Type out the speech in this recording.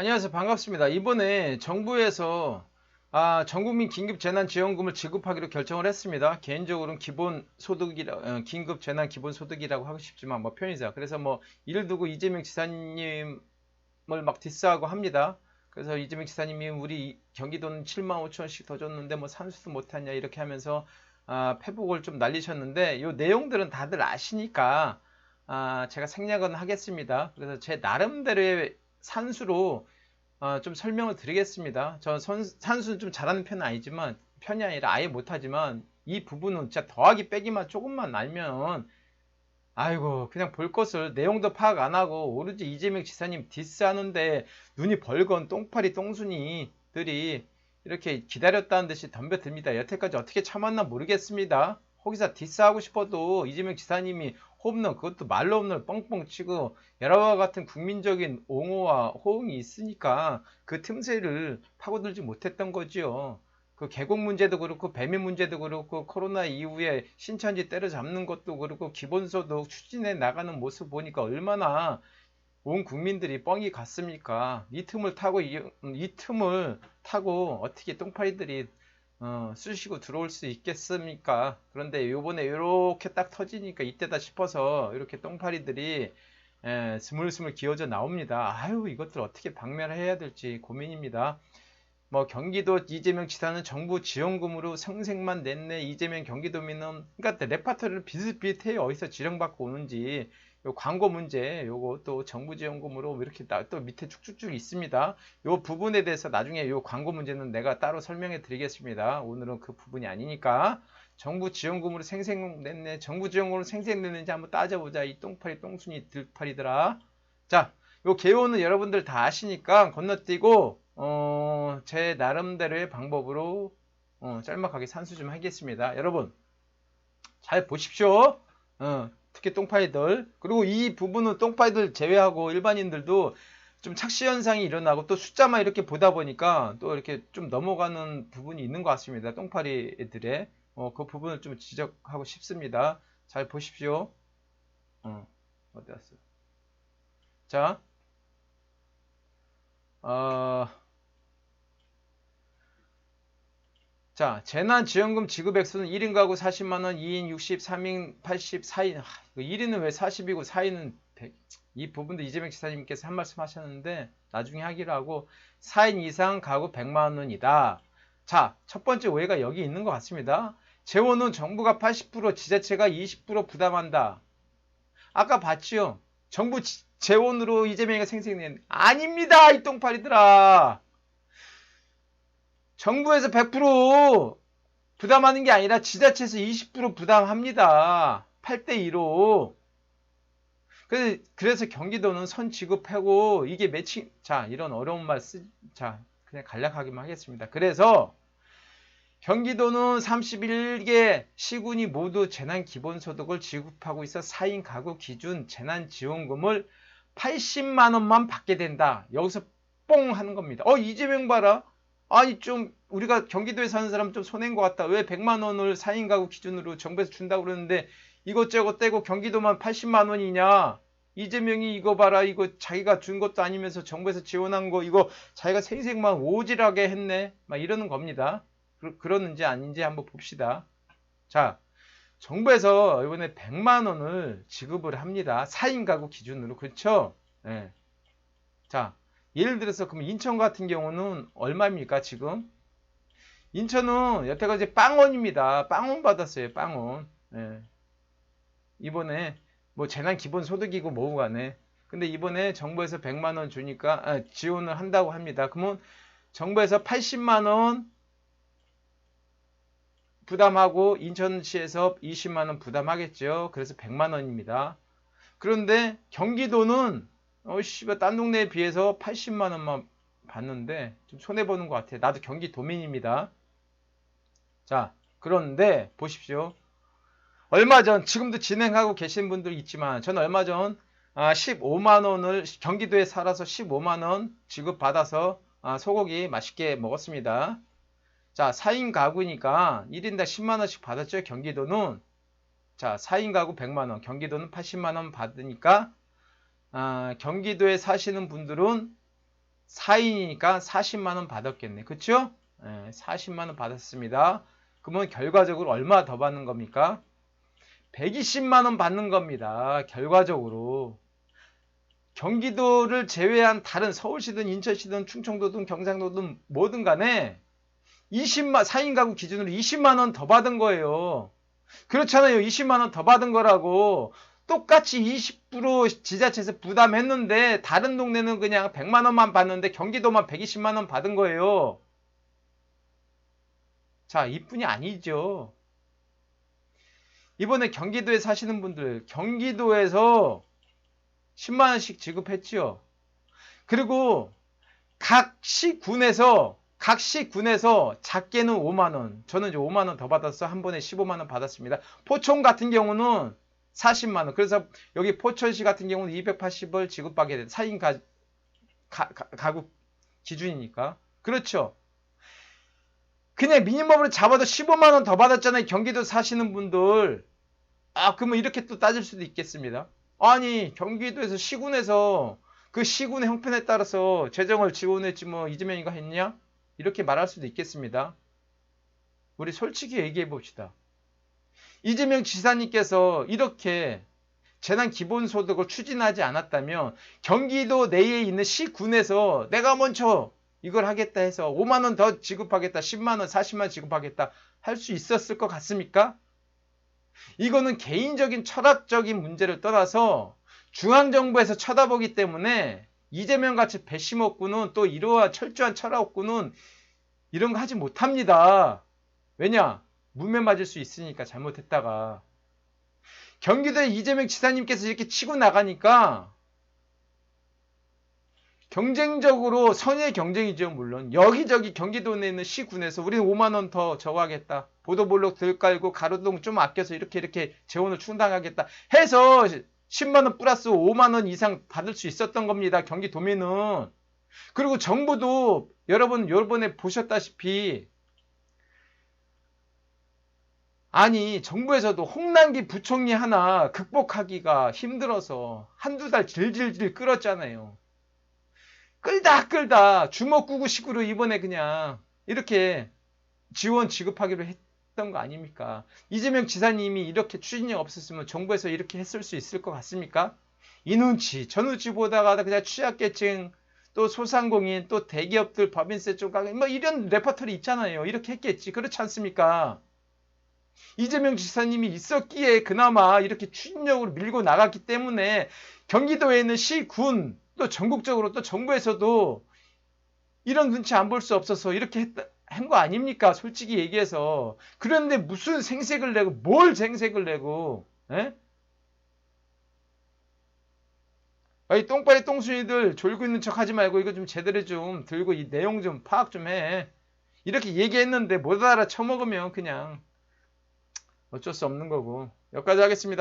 안녕하세요. 반갑습니다. 이번에 정부에서 아, 전국민 긴급 재난 지원금을 지급하기로 결정을 했습니다. 개인적으로는 기본 소득이라 어, 긴급 재난 기본 소득이라고 하고 싶지만 뭐 편의상 그래서 뭐 이를 두고 이재명 지사님을 막 디스하고 합니다. 그래서 이재명 지사님이 우리 경기도는 7만 5천 원씩 더 줬는데 뭐 산수도 못하냐 이렇게 하면서 아, 페북을 좀 날리셨는데 이 내용들은 다들 아시니까 아, 제가 생략은 하겠습니다. 그래서 제 나름대로의 산수로 어, 좀 설명을 드리겠습니다. 저 선- 산수는 좀 잘하는 편은 아니지만 편이 아니라 아예 못하지만 이 부분은 진짜 더하기 빼기만 조금만 알면 아이고 그냥 볼 것을 내용도 파악 안 하고 오로지 이재명 지사님 디스하는데 눈이 벌건 똥파리 똥순이들이 이렇게 기다렸다는 듯이 덤벼듭니다. 여태까지 어떻게 참았나 모르겠습니다. 거기서 디스하고 싶어도 이재명 지사님이 홈런 그것도 말로 홈런 뻥뻥 치고 여러와 같은 국민적인 옹호와 호응이 있으니까 그 틈새를 파고들지 못했던 거지요. 그 계곡 문제도 그렇고 배민 문제도 그렇고 코로나 이후에 신천지 때려잡는 것도 그렇고 기본소득 추진해 나가는 모습 보니까 얼마나 온 국민들이 뻥이 갔습니까? 이 틈을 타고 이, 이 틈을 타고 어떻게 똥파리들이 어, 쑤시고 들어올 수 있겠습니까? 그런데 요번에 이렇게 딱 터지니까 이때다 싶어서 이렇게 똥파리들이 에, 스물스물 기어져 나옵니다. 아유, 이것들 어떻게 박멸 해야 될지 고민입니다. 뭐 경기도 이재명 지사는 정부 지원금으로 생색만 냈네. 이재명 경기도민은 그러니까 레파토리를 비슷비슷해요. 어디서 지령받고 오는지. 요 광고 문제 요거 또 정부 지원금으로 이렇게 나- 또 밑에 쭉쭉쭉 있습니다. 요 부분에 대해서 나중에 요 광고 문제는 내가 따로 설명해 드리겠습니다. 오늘은 그 부분이 아니니까 정부 지원금으로 생생 냈네. 정부 지원금으로 생생 냈는지 한번 따져보자. 이 똥파리 똥순이 들파리들아. 자, 요 개요는 여러분들 다 아시니까 건너뛰고 어, 제 나름대로의 방법으로 어, 짤막하게 산수 좀 하겠습니다. 여러분 잘 보십시오. 어, 특히 똥파이들 그리고 이 부분은 똥파이들 제외하고 일반인들도 좀 착시 현상이 일어나고 또 숫자만 이렇게 보다 보니까 또 이렇게 좀 넘어가는 부분이 있는 것 같습니다. 똥파리 애들의 어, 그 부분을 좀 지적하고 싶습니다. 잘 보십시오. 어, 어디 갔어? 자, 어, 자, 재난지원금 지급 액수는 1인 가구 40만원, 2인 60, 3인 80, 4인, 1인은 왜 40이고 4인은 100. 이 부분도 이재명 지사님께서 한 말씀 하셨는데, 나중에 하기로 하고, 4인 이상 가구 100만원이다. 자, 첫 번째 오해가 여기 있는 것 같습니다. 재원은 정부가 80%, 지자체가 20% 부담한다. 아까 봤지요? 정부 지- 재원으로 이재명이가 생생낸, 아닙니다! 이 똥파리들아! 정부에서 100% 부담하는 게 아니라 지자체에서 20% 부담합니다. 8대2로. 그래서, 경기도는 선 지급하고 이게 매칭, 자, 이런 어려운 말 쓰, 자, 그냥 간략하게만 하겠습니다. 그래서 경기도는 31개 시군이 모두 재난기본소득을 지급하고 있어 4인 가구 기준 재난지원금을 80만원만 받게 된다. 여기서 뽕 하는 겁니다. 어, 이재명 봐라. 아니 좀 우리가 경기도에 사는 사람 좀 손해인 것 같다. 왜 100만 원을 4인 가구 기준으로 정부에서 준다고 그러는데 이것저것 떼고 경기도만 80만 원이냐? 이재명이 이거 봐라. 이거 자기가 준 것도 아니면서 정부에서 지원한 거 이거 자기가 생색만 오질하게 했네. 막 이러는 겁니다. 그, 그러 는지 아닌지 한번 봅시다. 자, 정부에서 이번에 100만 원을 지급을 합니다. 4인 가구 기준으로. 그렇죠? 예. 자, 예를 들어서 그럼 인천 같은 경우는 얼마입니까 지금? 인천은 여태까지 빵원입니다. 빵원 받았어요. 빵원. 예. 이번에 뭐 재난 기본 소득이고 뭐고 간에 근데 이번에 정부에서 100만 원 주니까 아, 지원을 한다고 합니다. 그러면 정부에서 80만 원 부담하고 인천시에서 20만 원 부담하겠죠. 그래서 100만 원입니다. 그런데 경기도는 어, 씨발, 딴 동네에 비해서 80만 원만 받는데 좀 손해 보는 것 같아요. 나도 경기 도민입니다. 자, 그런데 보십시오. 얼마 전 지금도 진행하고 계신 분들 있지만 저는 얼마 전 아, 15만 원을 경기도에 살아서 15만 원 지급 받아서 아, 소고기 맛있게 먹었습니다. 자, 4인 가구니까 1인당 10만 원씩 받았죠. 경기도는 자, 4인 가구 100만 원, 경기도는 80만 원 받으니까 아, 경기도에 사시는 분들은 4인이니까 40만원 받았겠네. 그쵸? 예, 40만원 받았습니다. 그러면 결과적으로 얼마 더 받는 겁니까? 120만원 받는 겁니다. 결과적으로. 경기도를 제외한 다른 서울시든 인천시든 충청도든 경상도든 뭐든 간에 20만 4인 가구 기준으로 20만 원 더 받은 거예요. 그렇잖아요. 20만 원 더 받은 거라고. 똑같이 20% 지자체에서 부담했는데 다른 동네는 그냥 100만 원만 받는데 경기도만 120만 원 받은 거예요. 자, 이뿐이 아니죠. 이번에 경기도에 사시는 분들 경기도에서 10만 원씩 지급했지요. 그리고 각 시군에서 각 시군에서 작게는 5만 원, 저는 이제 5만 원 더 받았어. 한 번에 15만 원 받았습니다. 포천 같은 경우는 40만 원. 그래서 여기 포천시 같은 경우는 280을 지급받게 돼. 4인 가, 가, 가, 가구 기준이니까. 그렇죠. 그냥 미니멈으로 잡아도 15만 원 더 받았잖아요. 경기도 사시는 분들. 아, 그러면 이렇게 또 따질 수도 있겠습니다. 아니, 경기도에서 시군에서 그 시군의 형편에 따라서 재정을 지원했지 뭐 이재명이가 했냐? 이렇게 말할 수도 있겠습니다. 우리 솔직히 얘기해 봅시다. 이재명 지사님께서 이렇게 재난 기본소득을 추진하지 않았다면 경기도 내에 있는 시군에서 내가 먼저 이걸 하겠다 해서 5만 원 더 지급하겠다, 10만 원, 40만 원 지급하겠다 할 수 있었을 것 같습니까? 이거는 개인적인 철학적인 문제를 떠나서 중앙정부에서 쳐다보기 때문에 이재명 같이 배심 없고는 또 이러한 철저한 철학 없고는 이런 거 하지 못합니다. 왜냐? 문매 맞을 수 있으니까 잘못했다가. 경기도에 이재명 지사님께서 이렇게 치고 나가니까 경쟁적으로 선의 경쟁이죠, 물론. 여기저기 경기도 내에 있는 시군에서 우리는 5만원 더 저하겠다. 보도블록 들 깔고 가로등 좀 아껴서 이렇게 이렇게 재원을 충당하겠다. 해서 10만원 플러스 5만원 이상 받을 수 있었던 겁니다. 경기도민은. 그리고 정부도 여러분, 여러분에 보셨다시피 아니, 정부에서도 홍남기 부총리 하나 극복하기가 힘들어서 한두 달 질질질 끌었잖아요. 끌다 끌다 주먹구구식으로 이번에 그냥 이렇게 지원 지급하기로 했던 거 아닙니까? 이재명 지사님이 이렇게 추진력 없었으면 정부에서 이렇게 했을 수 있을 것 같습니까? 이 눈치, 저 눈치 보다가 그냥 취약계층, 또 소상공인, 또 대기업들 법인세 쪽 가고 뭐 이런 레퍼토리 있잖아요. 이렇게 했겠지. 그렇지 않습니까? 이재명 지사님이 있었기에 그나마 이렇게 추진력으로 밀고 나갔기 때문에 경기도에 있는 시, 군, 또 전국적으로 또 정부에서도 이런 눈치 안 볼 수 없어서 이렇게 한거 아닙니까? 솔직히 얘기해서. 그런데 무슨 생색을 내고 뭘 생색을 내고 에? 아이 똥파리 똥순이들 졸고 있는 척 하지 말고 이거 좀 제대로 좀 들고 이 내용 좀 파악 좀 해. 이렇게 얘기했는데 못 알아 쳐먹으면 그냥 어쩔 수 없는 거고. 여기까지 하겠습니다.